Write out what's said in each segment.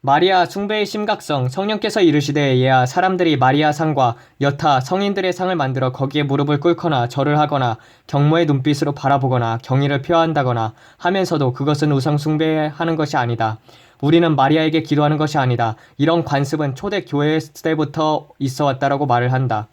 마리아 숭배의 심각성 성령께서 이르시되 예아 사람들이 마리아 상과 여타 성인들의 상을 만들어 거기에 무릎을 꿇거나 절을 하거나 경모의 눈빛으로 바라보거나 경의를 표한다거나 하면서도 그것은 우상 숭배하는 것이 아니다. 우리는 마리아에게 기도하는 것이 아니다. 이런 관습은 초대 교회 때부터 있어 왔다라고 말을 한다.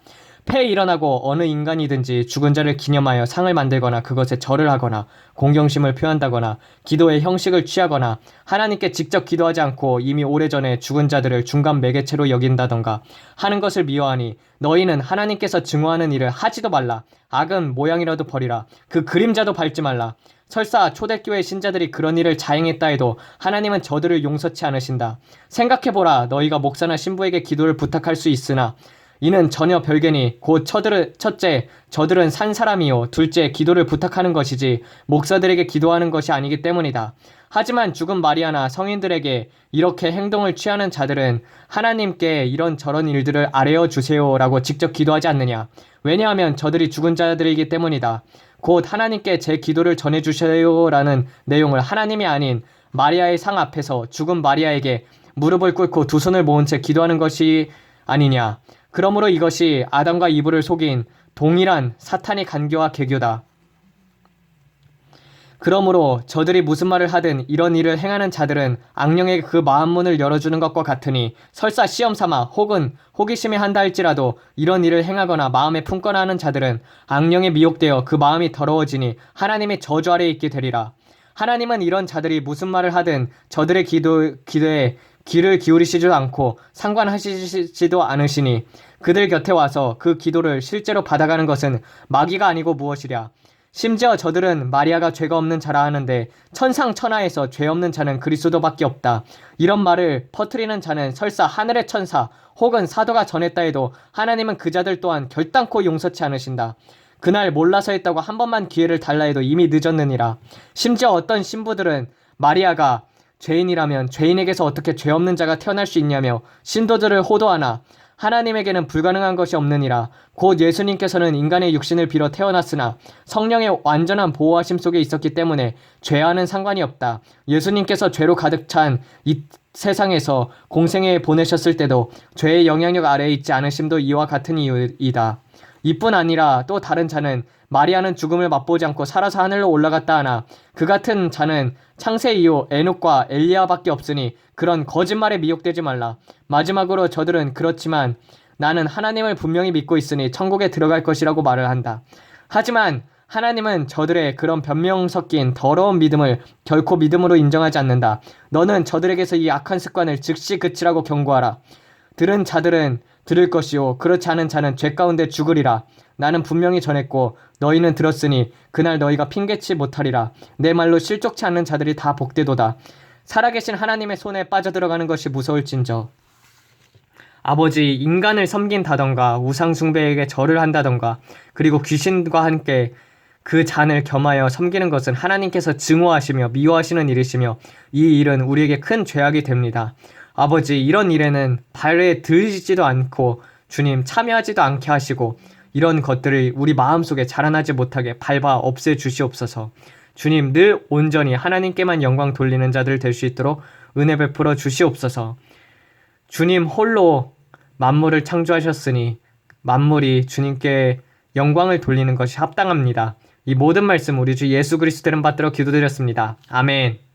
폐에 일어나고 어느 인간이든지 죽은 자를 기념하여 상을 만들거나 그것에 절을 하거나 공경심을 표한다거나 기도의 형식을 취하거나 하나님께 직접 기도하지 않고 이미 오래전에 죽은 자들을 중간 매개체로 여긴다던가 하는 것을 미워하니 너희는 하나님께서 증오하는 일을 하지도 말라 악은 모양이라도 버리라 그 그림자도 밟지 말라 설사 초대교회 신자들이 그런 일을 자행했다 해도 하나님은 저들을 용서치 않으신다. 생각해보라. 너희가 목사나 신부에게 기도를 부탁할 수 있으나 이는 전혀 별개니 곧 첫들은, 첫째 저들은 산 사람이요 둘째 기도를 부탁하는 것이지 목사들에게 기도하는 것이 아니기 때문이다. 하지만 죽은 마리아나 성인들에게 이렇게 행동을 취하는 자들은 하나님께 이런 저런 일들을 아뢰어 주세요라고 직접 기도하지 않느냐. 왜냐하면 저들이 죽은 자들이기 때문이다. 곧 하나님께 제 기도를 전해 주세요라는 내용을 하나님이 아닌 마리아의 상 앞에서 죽은 마리아에게 무릎을 꿇고 두 손을 모은 채 기도하는 것이 아니냐. 그러므로 이것이 아담과 이브를 속인 동일한 사탄의 간교와 개교다. 그러므로 저들이 무슨 말을 하든 이런 일을 행하는 자들은 악령에게 그 마음문을 열어주는 것과 같으니 설사 시험 삼아 혹은 호기심에 한다 할지라도 이런 일을 행하거나 마음에 품거나 하는 자들은 악령에 미혹되어 그 마음이 더러워지니 하나님의 저주 아래에 있게 되리라. 하나님은 이런 자들이 무슨 말을 하든 저들의 기도, 기도에 귀를 기울이시지도 않고 상관하시지도 않으시니 그들 곁에 와서 그 기도를 실제로 받아가는 것은 마귀가 아니고 무엇이랴. 심지어 저들은 마리아가 죄가 없는 자라 하는데 천상천하에서 죄 없는 자는 그리스도밖에 없다. 이런 말을 퍼뜨리는 자는 설사 하늘의 천사 혹은 사도가 전했다 해도 하나님은 그 자들 또한 결단코 용서치 않으신다. 그날 몰라서 했다고 한 번만 기회를 달라 해도 이미 늦었느니라. 심지어 어떤 신부들은 마리아가 죄인이라면 죄인에게서 어떻게 죄 없는 자가 태어날 수 있냐며 신도들을 호도하나 하나님에게는 불가능한 것이 없느니라. 곧 예수님께서는 인간의 육신을 빌어 태어났으나 성령의 완전한 보호하심 속에 있었기 때문에 죄와는 상관이 없다. 예수님께서 죄로 가득 찬 이 세상에서 공생에 보내셨을 때도 죄의 영향력 아래에 있지 않으심도 이와 같은 이유이다. 이뿐 아니라 또 다른 자는 마리아는 죽음을 맛보지 않고 살아서 하늘로 올라갔다 하나 그 같은 자는 창세 이후 에녹과 엘리야밖에 없으니 그런 거짓말에 미혹되지 말라. 마지막으로 저들은 그렇지만 나는 하나님을 분명히 믿고 있으니 천국에 들어갈 것이라고 말을 한다. 하지만 하나님은 저들의 그런 변명 섞인 더러운 믿음을 결코 믿음으로 인정하지 않는다. 너는 저들에게서 이 악한 습관을 즉시 그치라고 경고하라. 들은 자들은 들을 것이요 그렇지 않은 자는 죄 가운데 죽으리라. 나는 분명히 전했고 너희는 들었으니 그날 너희가 핑계치 못하리라. 내 말로 실족치 않는 자들이 다 복되도다. 살아계신 하나님의 손에 빠져들어가는 것이 무서울진저. 아버지 인간을 섬긴다던가 우상숭배에게 절을 한다던가 그리고 귀신과 함께 그 잔을 겸하여 섬기는 것은 하나님께서 증오하시며 미워하시는 일이시며 이 일은 우리에게 큰 죄악이 됩니다. 아버지 이런 일에는 발에 들이지도 않고 주님 참여하지도 않게 하시고 이런 것들을 우리 마음속에 자라나지 못하게 밟아 없애 주시옵소서. 주님 늘 온전히 하나님께만 영광 돌리는 자들 될 수 있도록 은혜 베풀어 주시옵소서. 주님 홀로 만물을 창조하셨으니 만물이 주님께 영광을 돌리는 것이 합당합니다. 이 모든 말씀 우리 주 예수 그리스도를 받들어 기도드렸습니다. 아멘.